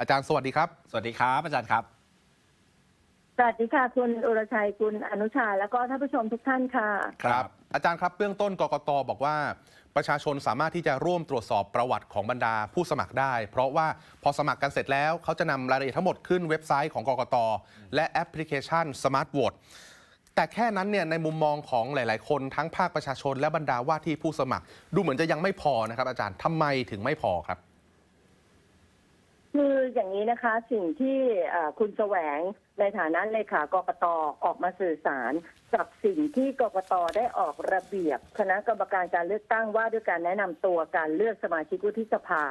อาจารย์สวัสดีครับ สวัสดีครับ อาจารย์ครับ สวัสดีค่ะคุณอุรชัยคุณอนุชา แล้วก็ท่านผู้ชมทุกท่านค่ะ ครับ อาจารย์ครับเบื้องต้นกกตบอกว่า ประชาชนสามารถที่จะร่วมตรวจสอบประวัติของบรรดาผู้สมัครได้ เพราะว่าพอสมัครกันเสร็จแล้วเขาจะนำรายละเอียดทั้งหมดขึ้นเว็บไซต์ของกกตและแอปพลิเคชัน Smart v o t e แต่แค่นั้นเนี่ยในมุมมองของหลาย ๆ คนทั้งภาคประชาชนและบรรดาว่าที่ผู้สมัคร ดูเหมือนจะยังไม่พอนะครับอาจารย์ทำไมถึงไม่พอครับ คืออย่างนี้นะคะสิ่งที่คุณแสวงในฐานะเลขากกตออกมาสื่อสาร กับสิ่งที่กกตได้ออกระเบียบ คณะกรรมการการเลือกตั้งว่าด้วยการแนะนำตัวการเลือกสมาชิกวุฒิสภา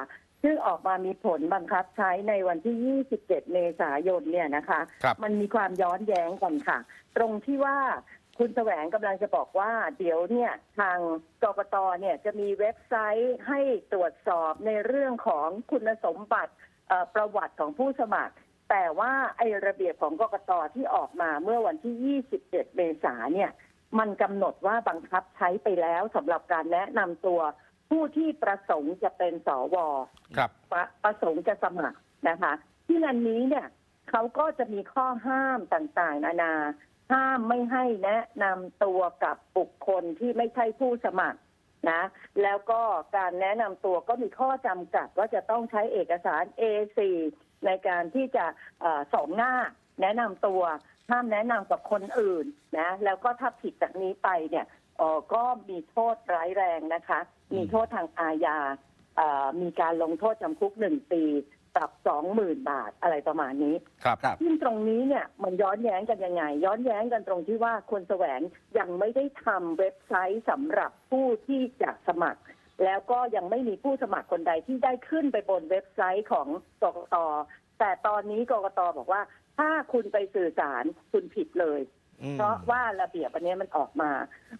ซึ่งออกมามีผลบังคับใช้ในวันที่ 27 เมษายนเนี่ยนะคะคมันมีความย้อนแย้งกันค่ะ ตรงที่ว่าคุณแสวงกำลังจะบอกว่า เดี๋ยวเนี่ยทางกกตเนี่ยจะมีเว็บไซต์ให้ตรวจสอบในเรื่องของคุณสมบัติ ประวัติของผู้สมัคร แต่ว่าไอระเบียบของกกตที่ออกมาเมื่อวันที่ 27 เมษาเนี่ย มันกำหนดว่าบังคับใช้ไปแล้วสำหรับการแนะนำตัวผู้ที่ประสงค์จะเป็นสวครับประประสงค์จะสมัครนะคะ ที่อันนี้เนี่ยเขาก็จะมีข้อห้ามต่างๆ นานา ห้ามไม่ให้แนะนำตัวกับบุคคลที่ไม่ใช่ผู้สมัคร นะแล้วก็การแนะนำตัวก็มีข้อจำกัดว่าจะต้องใช้เอกสาร A4 ในการที่จะออสองหน้าแนะนำตัวห้ามแนะนำกับคนอื่นนะแล้วก็ถ้าผิดจากนี้ไปเนี่ยอ่อก็มีโทษร้ายแรงนะคะ มีโทษทางอาญามีการลงโทษจำคุกหนึ่งปี ปรับสองหมื่นบาทอะไรประมาณนี้ครับครับ ซึ่งตรงนี้เนี่ยมันย้อนแย้งกันยังไง ย้อนแย้งกันตรงที่ว่าคนแสวงยังไม่ได้ทำเว็บไซต์สำหรับผู้ที่จะสมัคร แล้วก็ยังไม่มีผู้สมัครคนใดที่ได้ขึ้นไปบนเว็บไซต์ของกกตแต่ตอนนี้กกตบอกว่า ถ้าคุณไปสื่อสารคุณผิดเลย อืม เพราะว่าระเบียบอันนี้มันออกมา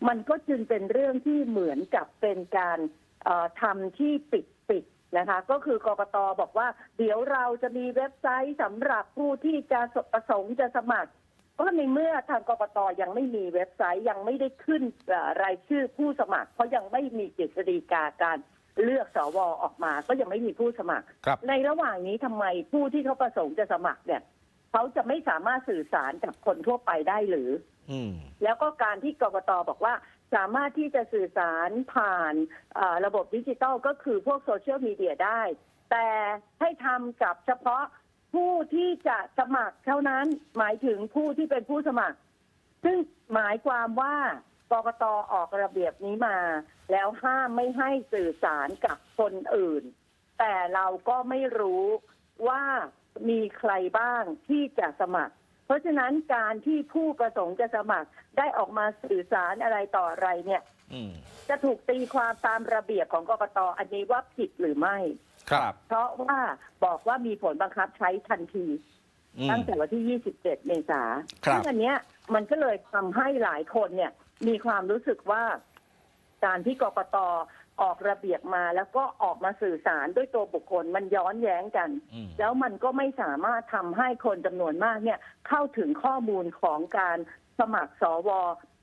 มันก็จึงเป็นเรื่องที่เหมือนกับเป็นการเอ่อทำที่ปิดปิด นะคะ ก็คือกกตบอกว่า เดี๋ยวเราจะมีเว็บไซต์สำหรับผู้ที่จะประสงค์จะสมัคร ก็ในเมื่อทางกกตยังไม่มีเว็บไซต์ยังไม่ได้ขึ้นเอ่อรายชื่อผู้สมัคร เพราะยังไม่มีกฤษฎีกาการเลือกสวออกมา ก็ยังไม่มีผู้สมัครครับในระหว่างนี้ทำไมผู้ที่เขาประสงค์จะสมัครเนี่ยเขาจะไม่สามารถสื่อสารกับคนทั่วไปได้หรืออืมแล้วก็การที่กกตบอกว่า สามารถที่จะสื่อสารผ่านระบบดิจิทัลก็คือพวกโซเชียลมีเดียได้ แต่ให้ทำกับเฉพาะผู้ที่จะสมัครเท่านั้นหมายถึงผู้ที่เป็นผู้สมัคร ซึ่งหมายความว่ากกตออกระเบียบนี้มา แล้วห้ามไม่ให้สื่อสารกับคนอื่น แต่เราก็ไม่รู้ว่ามีใครบ้างที่จะสมัคร เพราะฉะนั้นการที่ผู้ประสงค์จะสมัครได้ออกมาสื่อสารอะไรต่ออะไรเนี่ยอืมจะถูกตีความตามระเบียบของกกตอันนี้ว่าผิดหรือไม่ ครับ เพราะว่าบอกว่ามีผลบังคับใช้ทันทีอืมตั้งแต่วันที่ 27 เมษาครับซึ่งอันเนี้ยมันก็เลยทำให้หลายคนเนี่ย มีความรู้สึกว่า การที่กกต ออกระเบียบมาแล้วก็ออกมาสื่อสารด้วยตัวบุคคลมันย้อนแย้งกัน อืม แล้วมันก็ไม่สามารถทำให้คนจำนวนมากเนี่ยเข้าถึงข้อมูลของการสมัครสว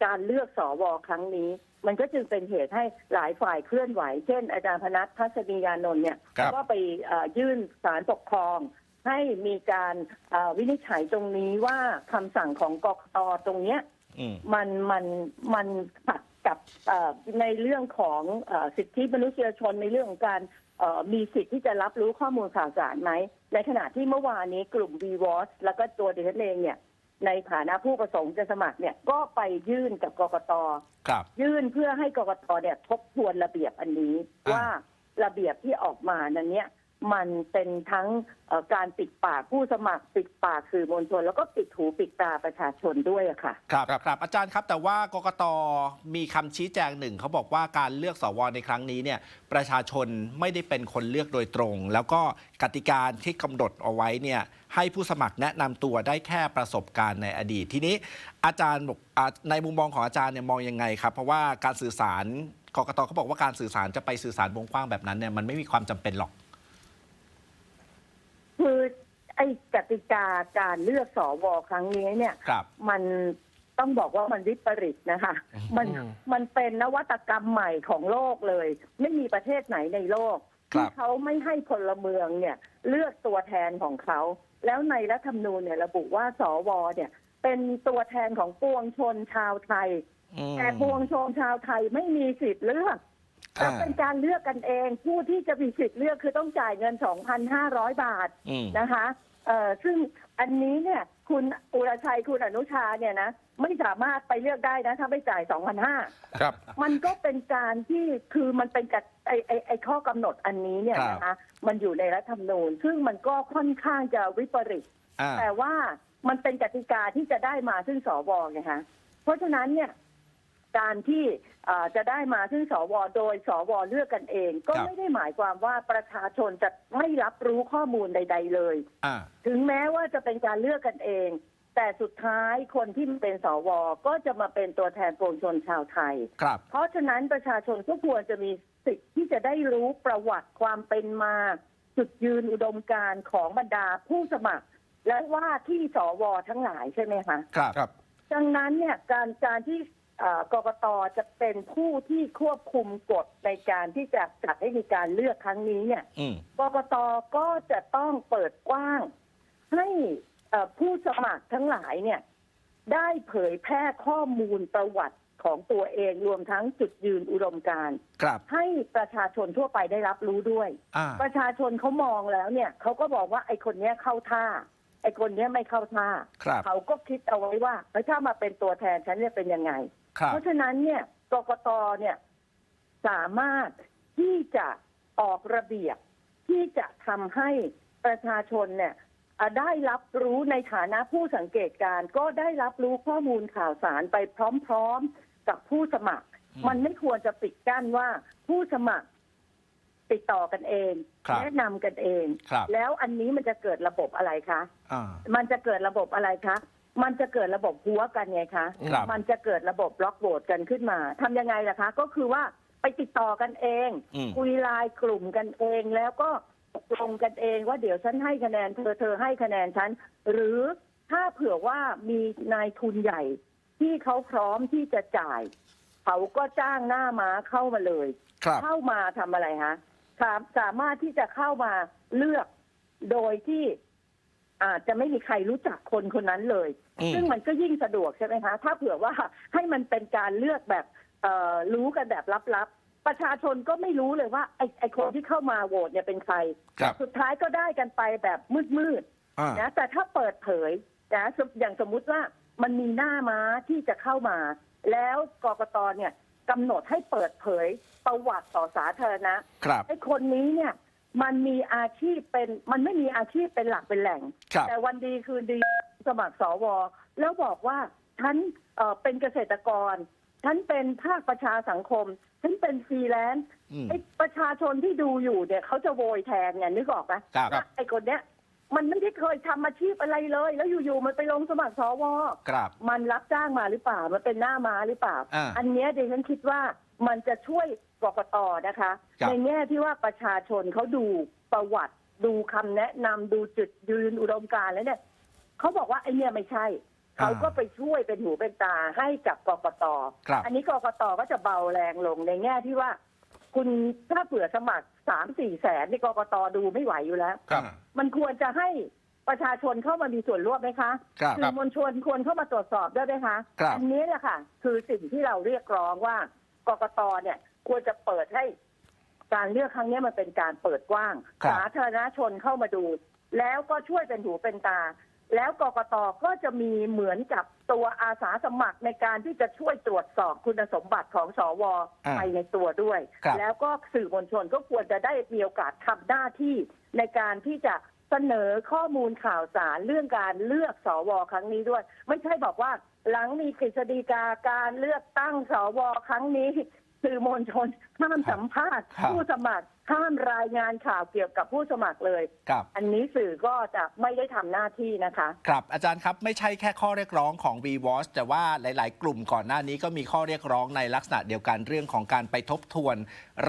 การเลือกสว ครั้งนี้ มันก็จึงเป็นเหตุให้หลายฝ่ายเคลื่อนไหว เช่น อาจารย์พนัททัศนียานนท์เนี่ยครับ ก็ไปเอ่อยื่นสารปกครอง ให้มีการเอ่อวินิจฉัยตรงนี้ว่าคำสั่งของกกตตรงเนี้ย อืม มันมันมันขัด กับเอ่อในเรื่องของเอ่อสิทธิมนุษยชนในเรื่องของการเอ่อมีสิทธิ์ที่จะรับรู้ข้อมูลข่าวสารไหม ในขณะที่เมื่อวานนี้กลุ่ม v w a t แล้วก็ตัวดิฉันเองเนี่ยในฐานะผู้ประสงค์จะสมัครเนี่ยก็ไปยื่นกับกกตครับยื่นเพื่อให้กกตเนี่ยทบทวนระเบียบอันนี้อ่าว่าระเบียบที่ออกมานั้นเนี่ย มันเป็นทั้งการปิดปากผู้สมัครปิดปากสื่อมวลชน แล้วก็ปิดหูปิดตาประชาชนด้วยค่ะครับครับรบอาจารย์ครับ แต่ว่ากกตมีคำชี้แจงหนึ่งเขาบอกว่าการเลือกสวในครั้งนี้เนี่ยประชาชนไม่ได้เป็นคนเลือกโดยตรง แล้วก็กติกาที่กำหนดเอาไว้เนี่ยให้ผู้สมัครแนะนำตัวได้แค่ประสบการณ์ในอดีตทีนี้อาจารย์บอกในมุมมองของอาจารย์เนี่ยมองยังไงครับ เพราะว่าการสื่อสารกกตเขาบอกว่าการสื่อสารจะไปสื่อสารวงกว้างแบบนั้นเนี่ยมันไม่มีความจำเป็นหรอก คือไอ้ก ติกาการเลือกสวครั้งนี้เนี่ย ครับ มันต้องบอกว่ามันวิปริตนะคะ มันอืมมันเป็นนวัตกรรมใหม่ของโลกเลย ไม่มีประเทศไหนในโลก ครับที่เขาไม่ให้พลเมืองเนี่ย เลือกตัวแทนของเขา แล้วในรัฐธรรมนูญเนี่ยระบุว่าสวเนี่ย เป็นตัวแทนของปวงชนชาวไทยอืมแต่ปวงชนชาวไทยไม่มีสิทธิ์เลือกอ่าจะเป็นการเลือกกันเอง ผู้ที่จะมีสิทธิ์เลือกคือต้องจ่ายเงิน 2,500 บาท อืม นะคะ เอ่อซึ่งอันนี้เนี่ย คุณอุรชัยคุณอนุชาเนี่ยนะไม่สามารถไปเลือกได้นะ ถ้าไม่จ่าย2,500ครับ มันก็เป็นการที่คือมันเป็นกับไอไอไอข้อกำหนดอันนี้เนี่ยครับนะคะมันอยู่ในรัฐธรรมนูญ ซึ่งมันก็ค่อนข้างจะวิปริตอ่าแต่ว่ามันเป็นกติกาที่จะได้มาซึ่งสวไงคะเพราะฉะนั้นเนี่ย การที่เอ่อจะได้มาซึ่งสวโดยสวเลือกกันเอง ก็ครับไม่ได้หมายความว่าประชาชนจะไม่รับรู้ข้อมูลใด ๆ เลยอ่าถึงแม้ว่าจะเป็นการเลือกกันเอง แต่สุดท้ายคนที่เป็นสวก็จะมาเป็นตัวแทนปวงชนชาวไทยครับเพราะฉะนั้นประชาชนก็ควรจะมีสิทธิ์ที่จะได้รู้ประวัติความเป็นมาจุดยืนอุดมการณ์ของบรรดาผู้สมัคร และว่าที่สวทั้งหลายใช่ไหมคะครับครับดังนั้นเนี่ยการการที่เอ่อ กกตจะเป็นผู้ที่ควบคุมกฎในการที่จะจัดให้มีการเลือกครั้งนี้เนี่ยอืมกกตก็จะต้องเปิดกว้าง ให้เอ่อผู้สมัครทั้งหลายเนี่ย ได้เผยแพร่ข้อมูลประวัติของตัวเองรวมทั้งจุดยืนอุดมการณ์ครับ ให้ประชาชนทั่วไปได้รับรู้ด้วยอ่าประชาชนเขามองแล้วเนี่ยเขาก็บอกว่าไอ้คนเนี้ยเข้าท่า ไอ้คนเนี้ยไม่เข้าท่าครับเขาก็คิดเอาไว้ว่าเฮ้ยถ้ามาเป็นตัวแทนฉันเนี่ยเป็นยังไงครับ เพราะฉะนั้นเนี่ยกกตเนี่ยสามารถที่จะออกระเบียบที่จะทำให้ประชาชนเนี่ยอะได้รับรู้ในฐานะผู้สังเกตการณ์ก็ได้รับรู้ข้อมูลข่าวสารไปพร้อมๆกับผู้สมัครอืมมันไม่ควรจะปิดกั้นว่าผู้สมัครติดต่อกันเองครับแนะนำกันเองครับแล้วอันนี้มันจะเกิดระบบอะไรคะอ่ามันจะเกิดระบบอะไรคะ มันจะเกิดระบบหัวกันไงคะ ครับ มันจะเกิดระบบบล็อกโหวตกันขึ้นมาทำยังไงล่ะคะ ก็คือว่าไปติดต่อกันเอง อืม คุยไลน์กลุ่มกันเองแล้วก็ตกลงกันเองว่าเดี๋ยวฉันให้คะแนนเธอเธอให้คะแนนฉัน หรือถ้าเผื่อว่ามีนายทุนใหญ่ ที่เขาพร้อมที่จะจ่าย เขาก็จ้างหน้าม้าเข้ามาเลย ครับ เข้ามาทำอะไรฮะสามสามารถที่จะเข้ามาเลือกโดยที่ อาจจะไม่มีใครรู้จักคนคนนั้นเลยอืมซึ่งมันก็ยิ่งสะดวกใช่ไหมคะ ถ้าเผื่อว่าให้มันเป็นการเลือกแบบเอ่อรู้กันแบบลับๆ ประชาชนก็ไม่รู้เลยว่าไอ้ไอ้คนที่เข้ามาโหวตเนี่ยเป็นใครครับสุดท้ายก็ได้กันไปแบบมืดอ่าๆนะแต่ถ้าเปิดเผยนะอย่างสมมุติว่ามันมีหน้าม้าที่จะเข้ามา แล้วกกตเนี่ยกำหนดให้เปิดเผยประวัติต่อสาธารณะครับไอ้คนนี้เนี่ย มันมีอาชีพเป็นมันไม่มีอาชีพเป็นหลักเป็นแหล่ง ครับแต่วันดีคืนดีสมัครสว แล้วบอกว่าฉันเอ่อเป็นเกษตรกร ฉันเป็นภาคประชาสังคม ฉันเป็นฟรีแลนซ์อืมไอ้ประชาชนที่ดูอยู่เนี่ยเขาจะโวยแทนเนี่ยนึกออกไหมครับว่าไอ้คนเนี้ย มันไม่ได้เคยทำอาชีพอะไรเลย แล้วอยู่ๆมันไปลงสมัครสว ครับ มันรับจ้างมาหรือเปล่า มันเป็นหน้าม้าหรือเปล่าอ่าอันเนี้ยดิฉันคิดว่ามันจะช่วย กกตนะคะ ครับ ในแง่ที่ว่าประชาชนเขาดูประวัติ ดูคำแนะนำดูจุดยืนอุดมการณ์แล้วเนี่ยเขาบอกว่าไอ้เนี่ยไม่ใช่ เขาก็ไปช่วยเป็นหูเป็นตาให้กับกกต ครับ อันนี้กกตก็จะเบาแรงลงในแง่ที่ว่า คุณถ้าเผื่อสมัครสามสี่แสนนี่กกตดูไม่ไหวอยู่แล้ว ครับ มันควรจะให้ประชาชนเข้ามามีส่วนร่วมไหมคะครับ สื่อมวลชนควรเข้ามาตรวจสอบด้วยไหมคะครับ อันี้แหละค่ะ คือสิ่งที่เราเรียกร้องว่ากกตเนี่ย ควรจะเปิดให้ การเลือกครั้งนี้มันเป็นการเปิดกว้าง ครับ สาธารณชนเข้ามาดู แล้วก็ช่วยเป็นหูเป็นตา แล้วกกตก็จะมีเหมือนกับตัวอาสาสมัครในการที่จะช่วยตรวจสอบคุณสมบัติของสวอ่าไปในตัวด้วย ครับ แล้วก็สื่อมวลชนก็ควรจะได้มีโอกาสทำหน้าที่ในการที่จะเสนอข้อมูลข่าวสารเรื่องการเลือกสวครั้งนี้ด้วย ไม่ใช่บอกว่าหลังมีกฤษฎีกาการเลือกตั้งสวครั้งนี้ สื่อมวลชนห้ามสัมภาษณ์ครับผู้สมัคร ห้ามรายงานข่าวเกี่ยวกับผู้สมัครเลย ครับ อันนี้สื่อก็จะไม่ได้ทำหน้าที่นะคะ ครับอาจารย์ครับไม่ใช่แค่ข้อเรียกร้องของ v w a t c h แต่ว่าหลาย ๆ กลุ่มก่อนหน้านี้ก็มีข้อเรียกร้องในลักษณะเดียวกันเรื่องของการไปทบทวน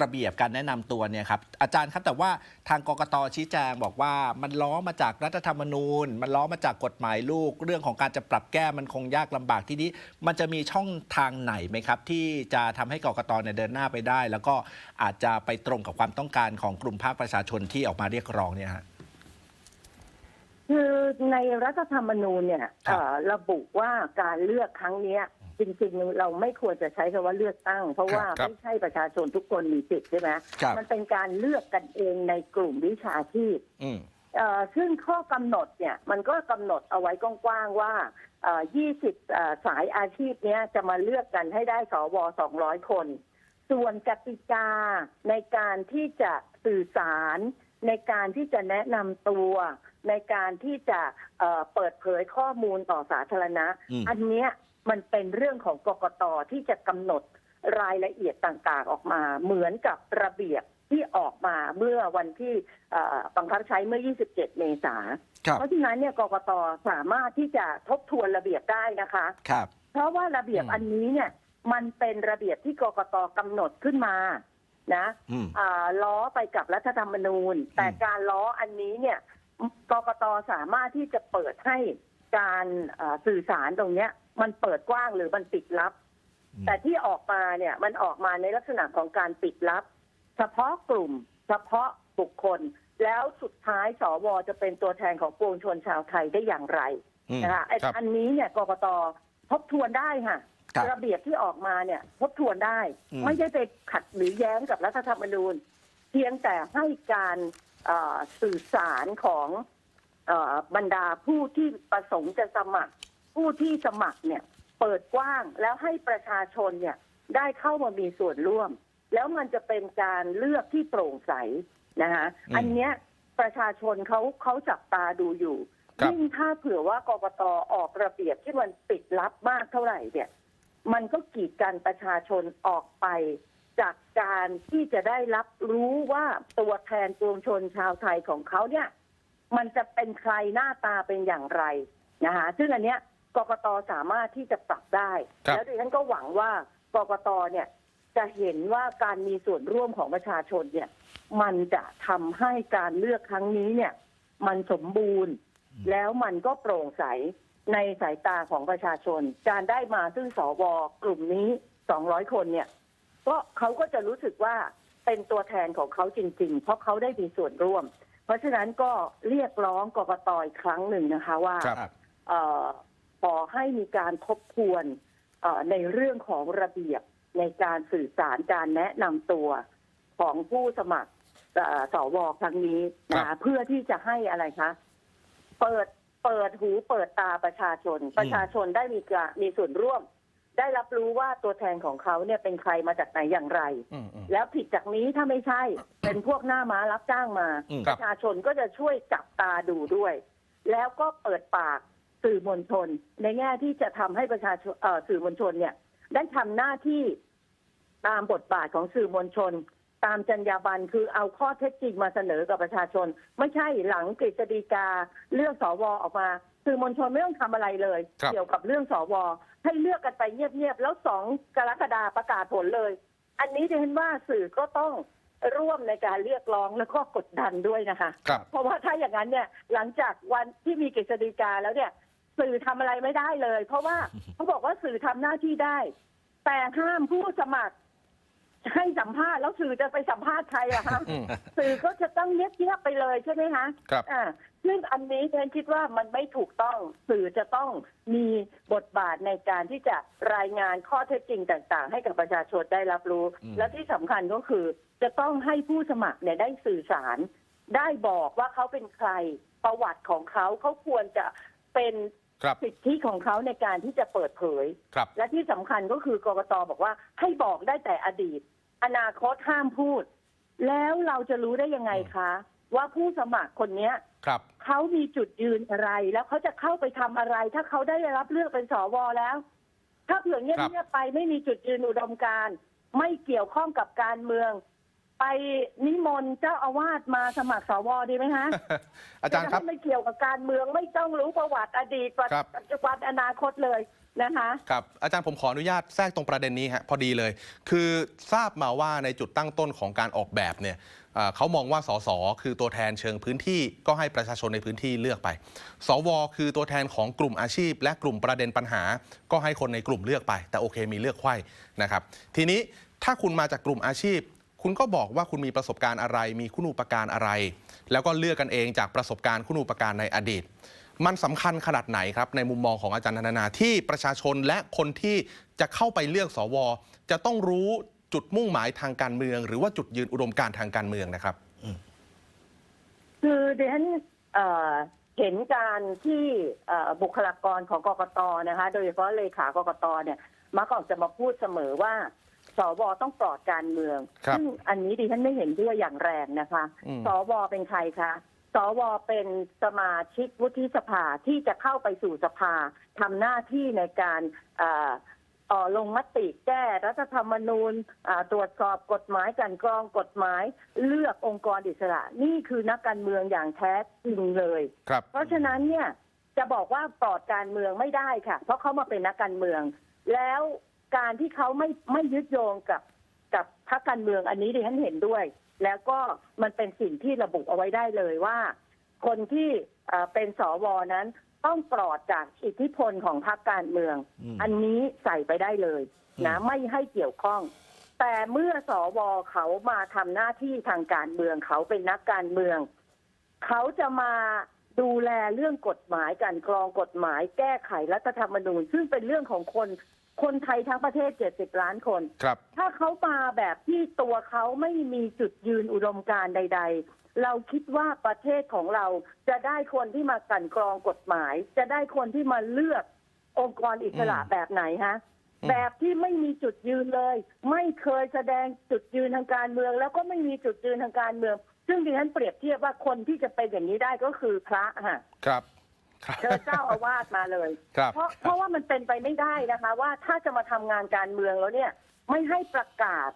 ระเบียบการแนะนำตัวเนี่ยครับอาจารย์ครับแต่ว่าทางกกตชี้แจงบอกว่ามันล้อมาจากรัฐธรรมนูญ มันล้อมาจากกฎหมายลูก เรื่องของการจะปรับแก้มันคงยากลำบากที่นี้ มันจะมีช่องทางไหนไหมครับ ที่จะทำให้กกตเนี่ยเดินหน้าไปได้ แล้วก็อาจจะไปตรงกับความต้องการของกลุ่มภาคประชาชนที่ออกมาเรียกร้องเนี่ยฮะคือในรัฐธรรมนูญเนี่ยครับเอ่อระบุว่าการเลือกครั้งเนี้ยจริงๆ เราไม่ควรจะใช้คำว่าเลือกตั้ง เพราะว่าครับไม่ใช่ประชาชนทุกคนมีสิทธิ์ใช่ไหมครับมันเป็นการเลือกกันเองในกลุ่มวิชาชีพอืมเอ่อซึ่งข้อกำหนดเนี่ยมันก็กำหนดเอาไว้กว้างๆว่าเอ่อ20เอ่อสายอาชีพเนี้ยจะมาเลือกกันให้ได้สว 200 คน ส่วนกติกาในการที่จะสื่อสาร ในการที่จะแนะนำตัว ในการที่จะเอ่อเปิดเผยข้อมูลต่อสาธารณะอืมอันเนี้ยมันเป็นเรื่องของกกตที่จะกำหนดรายละเอียดต่างๆออกมา เหมือนกับระเบียบที่ออกมาเมื่อวันที่เอ่อบังคับใช้เมื่อ 27 เมษาครับเพราะฉะนั้นเนี่ยกกตสามารถที่จะทบทวนระเบียบได้นะคะครับเพราะว่าระเบียบอืมอันนี้เนี่ย มันเป็นระเบียบที่กกตกำหนดขึ้นมานะอืมอ่าล้อไปกับรัฐธรรมนูญ แต่การล้ออันนี้เนี่ยกกตสามารถที่จะเปิดให้การเอ่อสื่อสารตรงเนี้ย มันเปิดกว้างหรือมันปิดลับอืมแต่ที่ออกมาเนี่ยมันออกมาในลักษณะของการปิดลับ เฉพาะกลุ่ม เฉพาะบุคคล แล้วสุดท้ายสวจะเป็นตัวแทนของปวงชนชาวไทยได้อย่างไรอืมนะคะไอ้ครับอันนี้เนี่ยกกตทบทวนได้ค่ะ ครับระเบียบที่ออกมาเนี่ยทบทวนได้ อืม ไม่ได้ไปขัดหรือแย้งกับรัฐธรรมนูญ เพียงแต่ให้การเอ่อสื่อสารของเออบรรดาผู้ที่ประสงค์จะสมัคร ผู้ที่สมัครเนี่ยเปิดกว้างแล้วให้ประชาชนเนี่ยได้เข้ามามีส่วนร่วม แล้วมันจะเป็นการเลือกที่โปร่งใสนะคะอืมอันเนี้ยประชาชนเขาเขาจับตาดูอยู่ครับ ยิ่งถ้าเผื่อว่ากกตออกระเบียบที่มันปิดลับมากเท่าไหร่เนี่ย มันก็กีดกันประชาชนออกไป จากการที่จะได้รับรู้ว่าตัวแทนปวงชนชาวไทยของเขาเนี่ย มันจะเป็นใครหน้าตาเป็นอย่างไรนะคะซึ่งอันเนี้ยกกตสามารถที่จะปรับได้ครับแล้วดิฉันก็หวังว่ากกตเนี่ยจะเห็นว่าการมีส่วนร่วมของประชาชนเนี่ย มันจะทำให้การเลือกครั้งนี้เนี่ย มันสมบูรณ์ แล้วมันก็โปร่งใส ในสายตาของประชาชน การได้มาซึ่งสวกลุ่มนี้200คนเนี่ย ก็เขาก็จะรู้สึกว่าเป็นตัวแทนของเขาจริง ๆ เพราะเขาได้มีส่วนร่วม เพราะฉะนั้นก็เรียกร้องกกตอีกครั้งหนึ่งนะคะว่าครับเอ่อขอให้มีการทบทวนเอ่อในเรื่องของระเบียบในการสื่อสารการแนะนำตัวของผู้สมัครเอ่อสวครั้งนี้นะคะเพื่อที่จะให้อะไรคะ เปิด เปิดหูเปิดตาประชาชน ประชาชนได้มีการมีส่วนร่วม ได้รับรู้ว่าตัวแทนของเขาเนี่ยเป็นใครมาจากไหนอย่างไร อืมอืม แล้วผิดจากนี้ถ้าไม่ใช่ เป็นพวกหน้าม้ารับจ้างมา อืมประชาชนก็จะช่วยจับตาดูด้วย แล้วก็เปิดปากสื่อมวลชน ในแง่ที่จะทำให้ประชาชนเอ่อสื่อมวลชนเนี่ย ได้ทำหน้าที่ตามบทบาทของสื่อมวลชน ตามจรรยาบรรณคือเอาข้อเท็จจริงมาเสนอกับประชาชน ไม่ใช่หลังกฤษฎีกาเลือกสวออกมาสื่อมวลชนไม่ต้องทำอะไรเลยครับเกี่ยวกับเรื่องสวให้เลือกกันไปเงียบๆแล้วสองกรกฎาประกาศผลเลย อันนี้ดิฉันว่าสื่อก็ต้องร่วมในการเรียกร้องแล้วก็กดดันด้วยนะคะครับเพราะว่าถ้าอย่างนั้นเนี่ยหลังจากวันที่มีกฤษฎีกาแล้วเนี่ย สื่อทำอะไรไม่ได้เลย เพราะว่าเขาบอกว่าสื่อทำหน้าที่ได้ แต่ห้ามผู้สมัคร ให้สัมภาษณ์แล้วสื่อจะไปสัมภาษณ์ใครอะคะอืมสื่อก็จะต้องเงียบๆไปเลยใช่ไหมคะครับอ่าซึ่งอันนี้ฉันคิดว่ามันไม่ถูกต้องสื่อจะต้องมีบทบาทในการที่จะรายงานข้อเท็จจริงต่าง ๆ ให้กับประชาชนได้รับรู้อืมและที่สำคัญก็คือจะต้องให้ผู้สมัครเนี่ยได้สื่อสาร ได้บอกว่าเขาเป็นใครประวัติของเขาเขาควรจะเป็นครับ สิทธิของเขาในการที่จะเปิดเผยครับและที่สำคัญก็คือกกตบอกว่าให้บอกได้แต่อดีต อนาคตห้ามพูด แล้วเราจะรู้ได้ยังไงคะ ว่าผู้สมัครคนเนี้ยครับเขามีจุดยืนอะไร แล้วเขาจะเข้าไปทำอะไร ถ้าเขาได้รับเลือกเป็นสวแล้ว ถ้าเผื่อเงียบๆไปไม่มีจุดยืนอุดมการณ์ไม่เกี่ยวข้องกับการเมือง ไปนิมนต์เจ้าอาวาสมาสมัครสวดีไหมฮะอาจารย์ครับจะได้ไม่เกี่ยวกับการเมืองไม่ต้องรู้ประวัติอดีตครับ ปัจจุบันอนาคตเลยนะคะครับอาจารย์ผมขออนุญาตแทรกตรงประเด็นนี้ฮะพอดีเลย คือทราบมาว่าในจุดตั้งต้นของการออกแบบเนี่ยเอ่อเขามองว่าสสคือตัวแทนเชิงพื้นที่ก็ให้ประชาชนในพื้นที่เลือกไป สว คือตัวแทนของกลุ่มอาชีพ และกลุ่มประเด็นปัญหา ก็ให้คนในกลุ่มเลือกไป แต่โอเคมีเลือกไขว้นะครับ ทีนี้ถ้าคุณมาจากกลุ่มอาชีพ คุณก็บอกว่าคุณมีประสบการณ์อะไร มีคุณูปการอะไร แล้วก็เลือกกันเองจากประสบการณ์คุณูปการในอดีต มันสำคัญขนาดไหนครับ ในมุมมองของอาจารย์นันทนาที่ประชาชนและคนที่จะเข้าไปเลือกสว จะต้องรู้จุดมุ่งหมายทางการเมือง หรือว่าจุดยืนอุดมการณ์ทางการเมืองนะครับ คือดิฉันเอ่อเห็นการที่เอ่อบุคลากรของกกตนะคะ โดยเฉพาะเลขากกตเนี่ยมักออกจะมาพูดเสมอว่า สวต้องปลอดการเมืองครับซึ่งอันนี้ดิฉันไม่เห็นด้วยอย่างแรงนะคะอืมสวเป็นใครคะสวเป็นสมาชิกวุฒิสภาที่จะเข้าไปสู่สภาทำหน้าที่ในการเอ่อเอ่อลงมติแก้รัฐธรรมนูญอ่าตรวจสอบกฎหมายกลันกรองกฎหมาย เลือกองค์กรอิสระ นี่คือนักการเมืองอย่างแท้จริงเลยครับเพราะฉะนั้นเนี่ยจะบอกว่าปลอดการเมืองไม่ได้ค่ะ เพราะเขามาเป็นนักการเมือง แล้ว การที่เขาไม่ไม่ยึดโยงกับกับพรรคการเมืองอันนี้ดิฉันเห็นด้วย แล้วก็มันเป็นสิ่งที่ระบุเอาไว้ได้เลยว่า คนที่เอ่อเป็นสวนั้นต้องปลอดจากอิทธิพลของพรรคการเมืองอืมอันนี้ใส่ไปได้เลยนะอืมไม่ให้เกี่ยวข้อง แต่เมื่อสวเขามาทำหน้าที่ทางการเมือง เขาเป็นนักการเมือง เขาจะมา ดูแลเรื่องกฎหมายการกรองกฎหมาย แก้ไขรัฐธรรมนูญ ซึ่งเป็นเรื่องของคนคนไทยทั้งประเทศ 70 ล้านคน ครับ ถ้าเขามาแบบที่ตัวเขาไม่มีจุดยืนอุดมการณ์ใด ๆ เราคิดว่าประเทศของเราจะได้คนที่มากลั่นกรองกฎหมาย จะได้คนที่มาเลือกองค์กรอิสระอืม แบบไหนฮะ อืม แบบที่ไม่มีจุดยืนเลย ไม่เคยแสดงจุดยืนทางการเมือง แล้วก็ไม่มีจุดยืนทางการเมือง ซึ่งดิฉันเปรียบเทียบว่าคนที่จะเป็นอย่างนี้ได้ก็คือพระฮะครับครับเชิญเจ้าอาวาสมาเลย ครับเพราะเพราะว่ามันเป็นไปไม่ได้นะคะ ว่าถ้าจะมาทำงานการเมืองแล้วเนี่ย ไม่ให้ประกาศ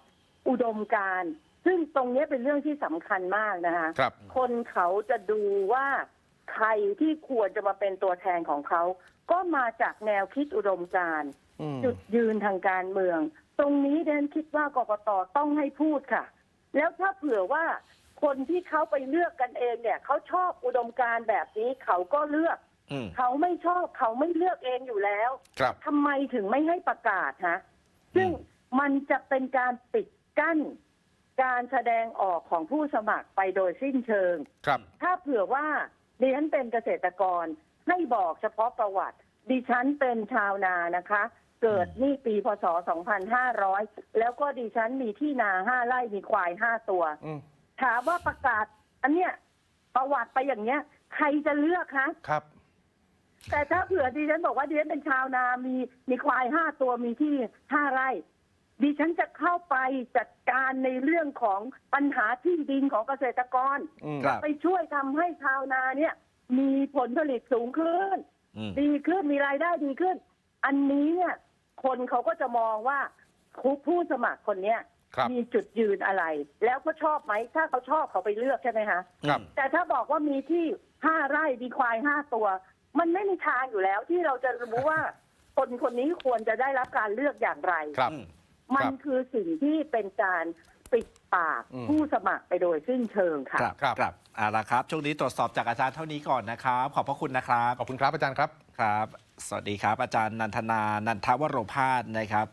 อุดมการณ์ซึ่งตรงเนี้ยเป็นเรื่องที่สำคัญมากนะคะครับคนเขาจะดูว่าใครที่ควรจะมาเป็นตัวแทนของเขา ก็มาจากแนวคิดอุดมการณ์อืมจุดยืนทางการเมือง ตรงนี้ดิฉันคิดว่ากกตต้องให้พูดค่ะ แล้วถ้าเผื่อว่า คนที่เขาไปเลือกกันเองเนี่ยเขาชอบอุดมการณ์แบบนี้เขาก็เลือก อืม เขาไม่ชอบเขาไม่เลือกเองอยู่แล้วครับ ทำไมถึงไม่ให้ประกาศฮะซึ่งมันจะเป็นการปิดกั้น การแสดงออกของผู้สมัครไปโดยสิ้นเชิง ครับ ถ้าเผื่อว่าดิฉันเป็นเกษตรกรให้บอกเฉพาะประวัติ ดิฉันเป็นชาวนานะคะ เกิดนี่ปีพศ 2500 แล้วก็ดิฉันมีที่นาห้าไร่มีควายห้าตัว อืม ถามว่าประกาศ อันเนี้ยประวัติไปอย่างเนี้ย ใครจะเลือกคะครับ แต่ถ้าเผื่อดิฉันบอกว่าดิฉันเป็นชาวนามีมีควายห้าตัวมีที่ห้าไร่ดิฉันจะเข้าไปจัดการในเรื่องของปัญหาที่ดินของเกษตรกร อืม ครับ ไปช่วยทำให้ชาวนาเนี่ย มีผลผลิตสูงขึ้น อืม ดีขึ้นมีรายได้ดีขึ้น อันนี้เนี่ย คนเขาก็จะมองว่าผู้ผู้สมัครคนเนี้ยครับ มีจุดยืนอะไร แล้วก็ชอบไหม ถ้าเขาชอบเขาไปเลือกใช่ไหมคะครับ แต่ถ้าบอกว่ามีที่ห้าไร่มีควายห้าตัว มันไม่มีทางอยู่แล้วที่เราจะรู้ว่าคนคนนี้ควรจะได้รับการเลือกอย่างไร ครับอืมมันครับคือสิ่งที่เป็นการปิดปากอืมผู้สมัครไปโดยสิ้นเชิงค่ะ ครับครับครับเอาละครับ ช่วงนี้ตรวจสอบจากอาจารย์เท่านี้ก่อนนะครับ ขอบพระคุณนะครับ ขอบคุณครับอาจารย์ครับ ครับ สวัสดีครับ อาจารย์นันทนา นันทวโรพาสนะครับ